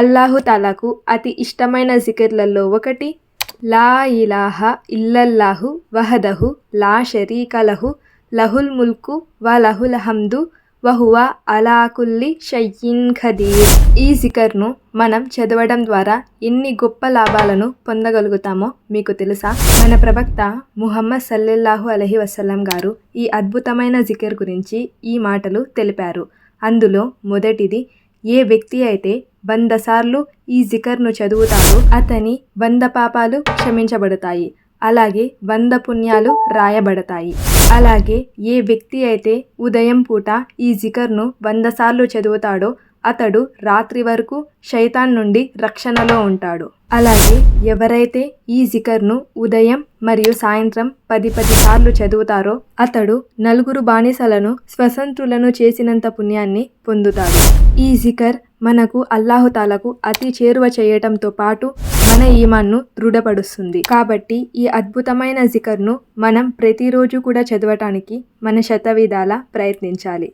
అల్లాహుతాలాకు అతి ఇష్టమైన జికిర్లలో ఒకటి. లా ఇలాహ ఇల్లల్లాహు వహదహు లా షరీకలహు లహుల్ ముల్కు వ లహుల్ హమ్దు వహువా అలాకుల్లి షయ్యిన్ ఖదీర్. ఈ జికర్ను మనం చదవడం ద్వారా ఎన్ని గొప్ప లాభాలను పొందగలుగుతామో మీకు తెలుసా? మన ప్రవక్త ముహమ్మద్ సల్లెల్లాహు అలహి వసల్లం గారు ఈ అద్భుతమైన జికర్ గురించి ఈ మాటలు తెలిపారు. అందులో మొదటిది ఏ వ్యక్తి అయితే వంద సార్లు ఈ జికర్ను చదువుతాడు అతని వంద పాపాలు క్షమించబడతాయి. అలాగే వంద పుణ్యాలు రాయబడతాయి. అలాగే ఏ వ్యక్తి అయితే ఉదయం పూట ఈ జికర్ను వంద సార్లు చదువుతాడో అతడు రాత్రి వరకు శైతాన్ నుండి రక్షణలో ఉంటాడు. అలాగే ఎవరైతే ఈ జికర్ను ఉదయం మరియు సాయంత్రం పది పది సార్లు చదువుతారో అతడు నలుగురు బానిసలను స్వతంత్రులను చేసినంత పుణ్యాన్ని పొందుతాడు. ఈ జికర్ మనకు అల్లాహుతాలకు అతి చేరువ చేయటంతో పాటు మన ఈమాన్ను దృఢపడుస్తుంది కాబట్టి ఈ అద్భుతమైన జికర్ను మనం ప్రతిరోజు కూడా చదవటానికి మన శతవిధాల ప్రయత్నించాలి.